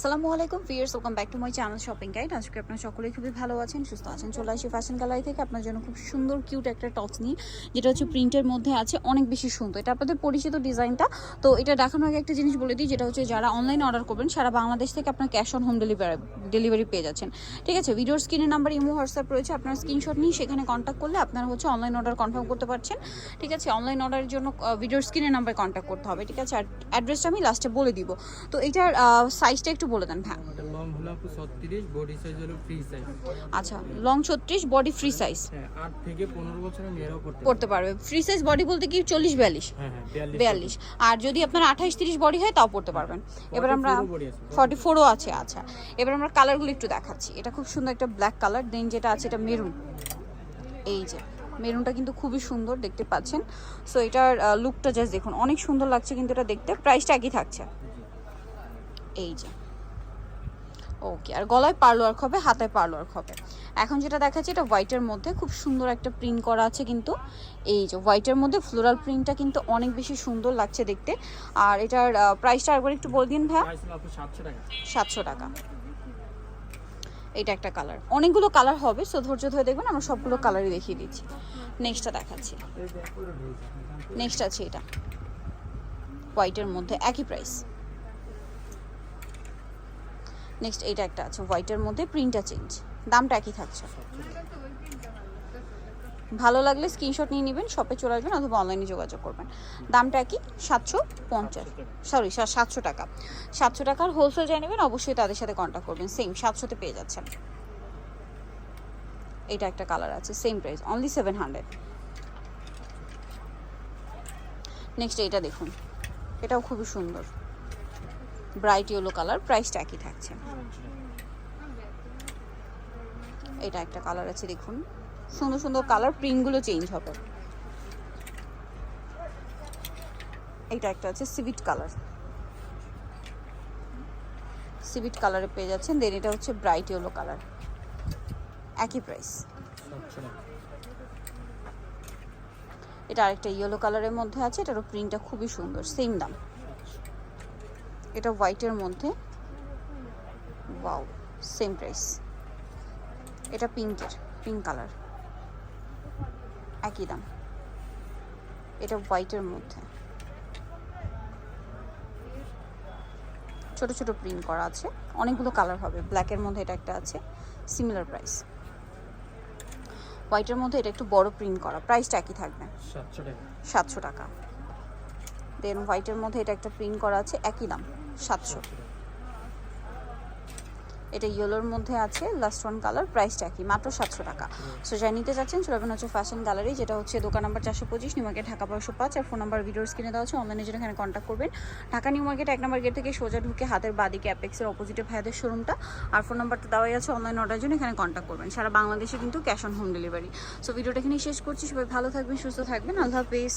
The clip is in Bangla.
আসসালামু আলাইকুম fierce welcome back to my channel shopping guide. আজকে আপনারা সকলেই খুবই ভালো আছেন, সুস্থ আছেন, চলে আসি ফ্যাশন গ্যালারি থেকে। আপনার জন্য খুব সুন্দর কিউট একটা টপস নিয়ে, যেটা হচ্ছে প্রিন্টের মধ্যে আছে, অনেক বেশি সুন্দর। এটা আপনাদের পরিচিত ডিজাইনটা। তো এটা দেখানোর আগে একটা জিনিস বলে দিই, যেটা হচ্ছে যারা অনলাইন অর্ডার করবেন, সারা বাংলাদেশ থেকে আপনার cash on home delivery delivery পেয়ে যাচ্ছেন। ঠিক আছে? ভিডিওর স্ক্রিনের নাম্বার ইমো, হোয়াটসঅ্যাপ রয়েছে। আপনার স্ক্রিনশট নিয়ে সেখানে কন্ট্যাক্ট করলে আপনারা হচ্ছে অনলাইন অর্ডার কনফার্ম করতে পারছেন। ঠিক আছে? অনলাইন অর্ডারের জন্য ভিডিওর স্ক্রিনের নাম্বার কন্ট্যাক্ট করতে হবে। ঠিক আছে? অ্যাড্রেসটা আমি লাস্টে বলে দিব। তো এটার সাইজটা একটু বলে দেন হ্যাঁ। লং হলো আপু ছত্রিশ বডি সাইজ হলো ফ্রি সাইজ আচ্ছা লং ছত্রিশ বডি ফ্রি সাইজ হ্যাঁ আট থেকে পনেরো বছরের মেয়েরাও করতে পড়তে পারবে। ফ্রি সাইজ বডি বলতে কি চল্লিশ বিয়াল্লিশ? হ্যাঁ হ্যাঁ আর যদি আপনার আঠাইশ তিরিশ বডি হয় তাও পড়তে পারবেন। এবার আমরা 44 ফর্টি ফোরও আছে আচ্ছা। এবার আমরা কালারগুলো একটু দেখাচ্ছি। এটা খুব সুন্দর একটা ব্ল্যাক কালার দেন যেটা আছে এটা মেরুন এই যে মেরুনটা কিন্তু খুবই সুন্দর দেখতে পাচ্ছেন। সো এটার লুকটা জাস্ট দেখুন। অনেক সুন্দর লাগছে কিন্তু এটা দেখতে। প্রাইসটা একই থাকছে। এই যে। ওকে আর গলায় পার্ল ওয়ার্ক হবে হাতায় পার্ল ওয়ার্ক হবে এখন যেটা দেখাচ্ছে এটা হোয়াইটের মধ্যে খুব সুন্দর একটা প্রিন্ট করা আছে কিন্তু। এই যে হোয়াইটের মধ্যে ফ্লোরাল প্রিন্টটা কিন্তু অনেক বেশি সুন্দর লাগছে দেখতে। আর এটার প্রাইসটা আরেকবার একটু বলে দিন টাকা। সাতশো টাকা। এটা একটা কালার অনেকগুলো কালার হবে সো ধৈর্য ধরে দেখবেন আমরা সবগুলো কালারই দেখিয়ে দিচ্ছি। নেক্সটটা দেখাচ্ছি। নেক্সট আছে এটা। হোয়াইটের মধ্যে একই প্রাইস নেক্সট এটা একটা আছে হোয়াইটের মধ্যে প্রিন্টটা চেঞ্জ দামটা একই থাকছে। ভালো লাগলে স্ক্রিনশট নিয়ে নেবেন শপে চলে আসবেন অথবা অনলাইনে যোগাযোগ করবেন। দামটা কি সাতশো পঞ্চাশ। সরি সাতশো টাকা। সাতশো টাকার হোলসেল যাই নেবেন, অবশ্যই তাদের সাথে কন্ট্যাক্ট করবেন। সেম সাতশোতে পেয়ে যাচ্ছেন। এটা একটা কালার আছে same price only seven hundred next এইটা দেখুন। এটাও খুবই সুন্দর। ব্রাইট ইয়েলো কালার প্রাইসটা একই থাকছে। এটা একটা কালার আছে, দেখুন। সুন্দর সুন্দর কালার, প্রিন্টগুলো চেঞ্জ হবে। এটা একটা আছে সিভিট কালার। সিভিট কালারে পেয়ে যাচ্ছেন দেন এটা হচ্ছে ব্রাইট ইয়েলো কালার। একই প্রাইস এটা আরেকটা ইয়েলো কালারের মধ্যে আছে, এটারও প্রিন্টটা খুবই সুন্দর সেম দাম। এটা হোয়াইটের মধ্যে। ওয়াও সেম প্রাইস এটা পিঙ্কের পিঙ্ক কালার একই দাম। এটা হোয়াইটের মধ্যে। ছোট ছোট প্রিন্ট করা আছে। অনেকগুলো কালার হবে। ব্ল্যাকের মধ্যে এটা একটা আছে। সিমিলার প্রাইস হোয়াইটের মধ্যে এটা একটু বড় প্রিন্ট করা। প্রাইসটা একই থাকবে। সাতশো টাকা। সাতশো টাকা। দেন হোয়াইটের মধ্যে এটা একটা প্রিন্ট করা আছে। একই দাম। সাতশো। এটা ইয়েলোর মধ্যে আছে লাস্ট ওয়ান কালার প্রাইসটা একই, মাত্র সাতশো টাকা। সো যাই নিতে চাচ্ছেন চলে হচ্ছে ফ্যাশন গ্যালারি যেটা হচ্ছে দোকান নাম্বার চারশো পঁচিশ নিউ মার্কেট ঢাকা বারোশো পাঁচ, আর ফোন নাম্বার ভিডিওর স্ক্রিনে দেওয়া আছে অনলাইনে জন্য এখানে কন্ট্যাক্ট করবেন। ঢাকা নিউ মার্কেট এক নম্বর গেট থেকে সোজা ঢুকে হাতের বাদিকে অ্যাপেক্সের অপোজিটে ভাইদের শোরুমটা আর ফোন নাম্বারটা দেওয়াই আছে অনলাইন অর্ডার জন্য, এখানে কন্ট্যাক্ট করবেন। সারা বাংলাদেশে কিন্তু cash on home delivery so ভিডিওটা এখানেই শেষ করছি, সবাই ভালো থাকবেন, সুস্থ থাকবেন, আল্লাহ হাফেজ।